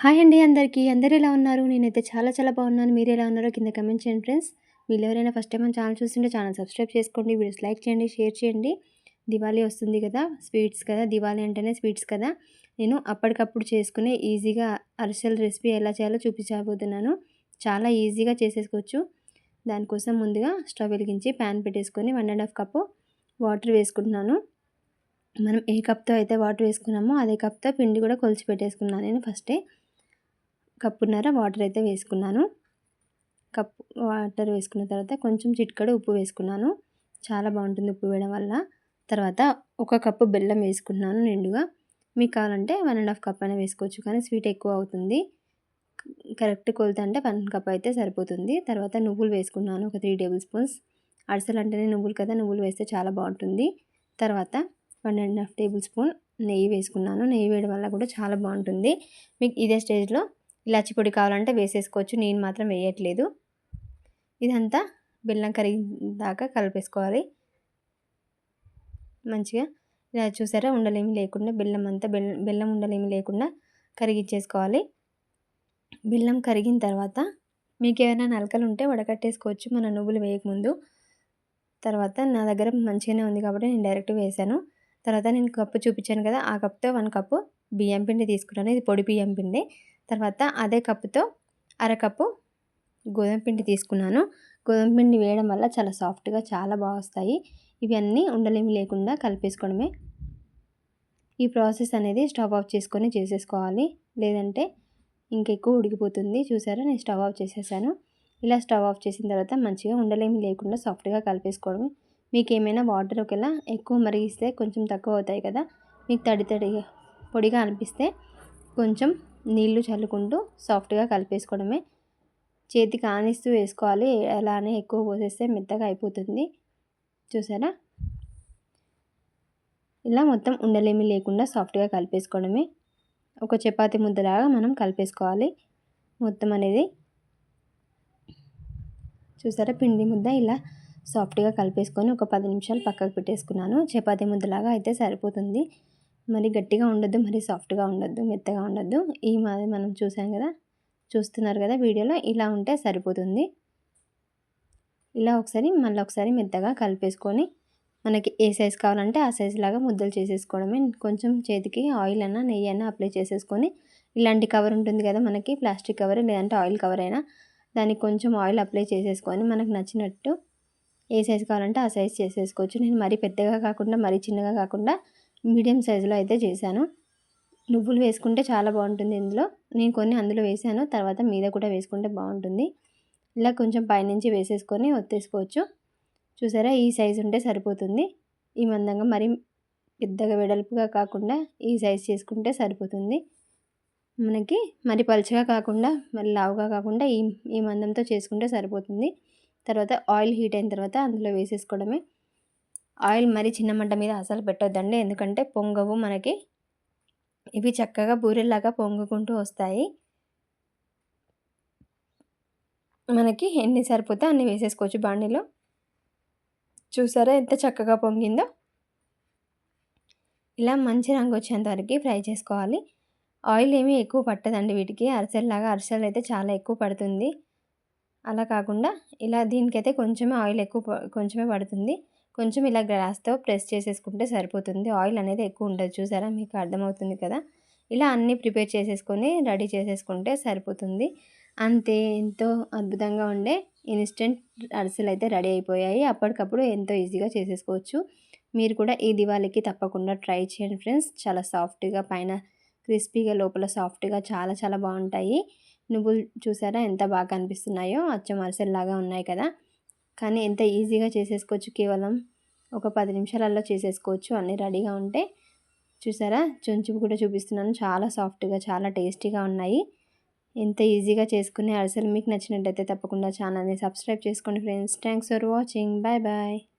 Hi అండి అందరికీ. అందరు ఎలా ఉన్నారు? నేనైతే చాలా చాలా బాగున్నాను. మీరు ఎలా ఉన్నారో కింద కమెంట్ చేయండి ఫ్రెండ్స్ మీరు ఎవరైనా ఫస్ట్ టైం మన ఛానల్ చూస్తుంటే ఛానల్ సబ్స్క్రైబ్ చేసుకోండి. వీడియోస్ లైక్ చేయండి షేర్ చేయండి. దివాళీ వస్తుంది కదా. స్వీట్స్ కదా. దివాళీ అంటేనే స్వీట్స్ కదా. నేను అప్పటికప్పుడు చేసుకునే ఈజీగా అరిసెల రెసిపీ ఎలా చేయాలో చూపించబోతున్నాను. చాలా ఈజీగా చేసేసుకోవచ్చు. దానికోసం ముందుగా స్టవ్ వెలిగించి ప్యాన్ పెట్టేసుకొని one and half cup water వేసుకుంటున్నాను. మనం ఏ కప్తో అయితే వాటర్ వేసుకున్నామో అదే కప్తో పిండి కూడా కొలిచి పెట్టేసుకున్నాను నేను ఫస్టే కప్పున్నర వాటర్ అయితే వేసుకున్నాను. కప్పు వాటర్ వేసుకున్న తర్వాత కొంచెం చిట్కడ ఉప్పు వేసుకున్నాను. చాలా బాగుంటుంది ఉప్పు వేయడం వల్ల. తర్వాత ఒక కప్పు బెల్లం వేసుకున్నాను నిండుగా. మీకు కావాలంటే వన్ అండ్ హాఫ్ కప్ అయినా వేసుకోవచ్చు కానీ స్వీట్ ఎక్కువ అవుతుంది. కరెక్ట్ కొలత అంటే వన్ కప్ అయితే సరిపోతుంది. తర్వాత నువ్వులు వేసుకున్నాను ఒక త్రీ టేబుల్ స్పూన్స్. అరిసెలు అంటేనే నువ్వులు కదా నువ్వులు వేస్తే చాలా బాగుంటుంది. తర్వాత one and half tablespoon నెయ్యి వేసుకున్నాను. నెయ్యి వేయడం వల్ల కూడా చాలా బాగుంటుంది. మీకు ఇదే స్టేజ్లో ఇలాచి పొడి కావాలంటే వేసేసుకోవచ్చు. నేను మాత్రం వేయట్లేదు. ఇదంతా బెల్లం కరిగిదాకా కలిపేసుకోవాలి. మంచిగా ఇలా చూసారా? ఉండలేమి లేకుండా బెల్లం అంతా బెల్లం బెల్లం ఉండలేమి లేకుండా కరిగించేసుకోవాలి. బెల్లం కరిగిన తర్వాత మీకు ఏమైనా నలకలు ఉంటే వడకట్టేసుకోవచ్చు. మన నువ్వులు వేయకముందు తర్వాత నా దగ్గర మంచిగానే ఉంది కాబట్టి నేను డైరెక్ట్ వేసాను. తర్వాత నేను కప్పు చూపించాను కదా ఆ కప్తో వన్ కప్పు బియ్యం పిండి తీసుకున్నాను. ఇది పొడి బియ్యం పిండి. తర్వాత అదే కప్పుతో అరకప్పు గోధుమ పిండి తీసుకున్నాను. గోధుమ పిండి వేయడం వల్ల చాలా సాఫ్ట్గా చాలా బాగా వస్తాయి. ఇవన్నీ ఉండలేమి లేకుండా కలిపేసుకోవడమే. ఈ ప్రాసెస్ అనేది స్టవ్ ఆఫ్ చేసుకొని చేసేసుకోవాలి. లేదంటే ఇంకెక్కువ ఉడికిపోతుంది. చూసారా? నేను స్టవ్ ఆఫ్ చేసేసాను. ఇలా స్టవ్ ఆఫ్ చేసిన తర్వాత మంచిగా ఉండలేమి లేకుండా సాఫ్ట్గా కలిపేసుకోవడమే. మీకు ఏమైనా వాటర్ ఒకవేళ ఎక్కువ మరిగిస్తే కొంచెం తక్కువ అవుతాయి కదా? మీకు తడి తడిగా పొడిగా అనిపిస్తే కొంచెం నీళ్ళు చల్లుకుంటూ సాఫ్ట్గా కలిపేసుకోవడమే. చేతికి ఆనిస్తూ వేసుకోవాలి. అలానే ఎక్కువ పోసేస్తే మెత్తగా అయిపోతుంది. చూసారా? ఇలా మొత్తం ఉండలేమి లేకుండా సాఫ్ట్గా కలిపేసుకోవడమే. ఒక చపాతి ముద్దలాగా మనం కలిపేసుకోవాలి. మొత్తం అనేది చూసారా? పిండి ముద్ద ఇలా సాఫ్ట్గా కలిపేసుకొని ఒక పది నిమిషాలు పక్కకు పెట్టేసుకున్నాను. చపాతీ ముద్దలాగా అయితే సరిపోతుంది. మరి గట్టిగా ఉండొద్దు మరి సాఫ్ట్గా ఉండొద్దు మెత్తగా ఉండొద్దు. ఈ మాది మనం చూసాం కదా చూస్తున్నారు కదా వీడియోలో ఇలా ఉంటే సరిపోతుంది. ఇలా ఒకసారి మళ్ళీ ఒకసారి మెత్తగా కలిపేసుకొని మనకి ఏ సైజ్ కావాలంటే ఆ సైజ్ లాగా ముద్దలు చేసేసుకోవడమే. కొంచెం చేతికి ఆయిల్ అయినా నెయ్యి అయినా అప్లై చేసేసుకొని ఇలాంటి కవర్ ఉంటుంది కదా మనకి ప్లాస్టిక్ కవర్ లేదంటే ఆయిల్ కవర్ అయినా దానికి కొంచెం ఆయిల్ అప్లై చేసేసుకొని మనకు నచ్చినట్టు ఏ సైజ్ కావాలంటే ఆ సైజ్ చేసేసుకోవచ్చు. నేను మరీ పెద్దగా కాకుండా మరీ చిన్నగా కాకుండా మీడియం సైజులో అయితే చేశాను. నువ్వులు వేసుకుంటే చాలా బాగుంటుంది ఇందులో. నేను కొన్ని అందులో వేసాను. తర్వాత మీద కూడా వేసుకుంటే బాగుంటుంది. ఇలా కొంచెం పైనుంచి వేసేసుకొని ఒత్తేసుకోవచ్చు. చూసారా? ఈ సైజు ఉంటే సరిపోతుంది. ఈ మందంగా మరి పెద్దగా వెడల్పుగా కాకుండా ఈ సైజ్ చేసుకుంటే సరిపోతుంది. మనకి మరి పలుచగా కాకుండా మరి లావుగా కాకుండా ఈ ఈ మందంతో చేసుకుంటే సరిపోతుంది. తర్వాత ఆయిల్ హీట్ అయిన తర్వాత అందులో వేసేసుకోవడమే. ఆయిల్ మరి చిన్న మంట మీద అసలు పెట్టొద్దండి. ఎందుకంటే పొంగవు మనకి ఇవి చక్కగా బూరెల్లాగా పొంగుకుంటూ వస్తాయి. మనకి ఎన్ని సరిపోతే అన్ని వేసేసుకోవచ్చు బాండీలో. చూసారా ఎంత చక్కగా పొంగిందో? ఇలా మంచి రంగు వచ్చేంత వరకు ఫ్రై చేసుకోవాలి. ఆయిల్ ఏమీ ఎక్కువ పట్టదండి వీటికి. అరిసెల్లాగా అరిసెలు అయితే చాలా ఎక్కువ పడుతుంది. అలా కాకుండా ఇలా దీనికైతే కొంచెమే ఆయిల్ ఎక్కువ కొంచెమే పడుతుంది. కొంచెం ఇలా గ్లాస్తో ప్రెస్ చేసేసుకుంటే సరిపోతుంది. ఆయిల్ అనేది ఎక్కువ ఉండదు. చూసారా? మీకు అర్థమవుతుంది కదా? ఇలా అన్నీ ప్రిపేర్ చేసేసుకొని రెడీ చేసేసుకుంటే సరిపోతుంది. అంతే. ఎంతో అద్భుతంగా ఉండే ఇన్స్టెంట్ అరిసెలు అయితే రెడీ అయిపోయాయి. అప్పటికప్పుడు ఎంతో ఈజీగా చేసేసుకోవచ్చు. మీరు కూడా ఈ దివాళీకి తప్పకుండా ట్రై చేయండి ఫ్రెండ్స్. చాలా సాఫ్ట్గా పైన క్రిస్పీగా లోపల సాఫ్ట్గా చాలా చాలా బాగుంటాయి. నువ్వులు చూసారా? ఎంత బాగా కనిపిస్తున్నాయో అచ్చం అరిసెల్లాగా ఉన్నాయి కదా? కానీ ఎంత ఈజీగా చేసేసుకోవచ్చు? కేవలం ఒక పది నిమిషాలలో చేసేసుకోవచ్చు. అన్నీ రెడీగా ఉంటే చూసారా? చుంచు కూడా చూపిస్తున్నాను. చాలా సాఫ్ట్గా చాలా టేస్టీగా ఉన్నాయి. ఎంత ఈజీగా చేసుకునే అరిసెలు మీకు నచ్చినట్టయితే తప్పకుండా ఛానల్ని సబ్స్క్రైబ్ చేసుకోండి friends. Thanks for watching. Bye bye.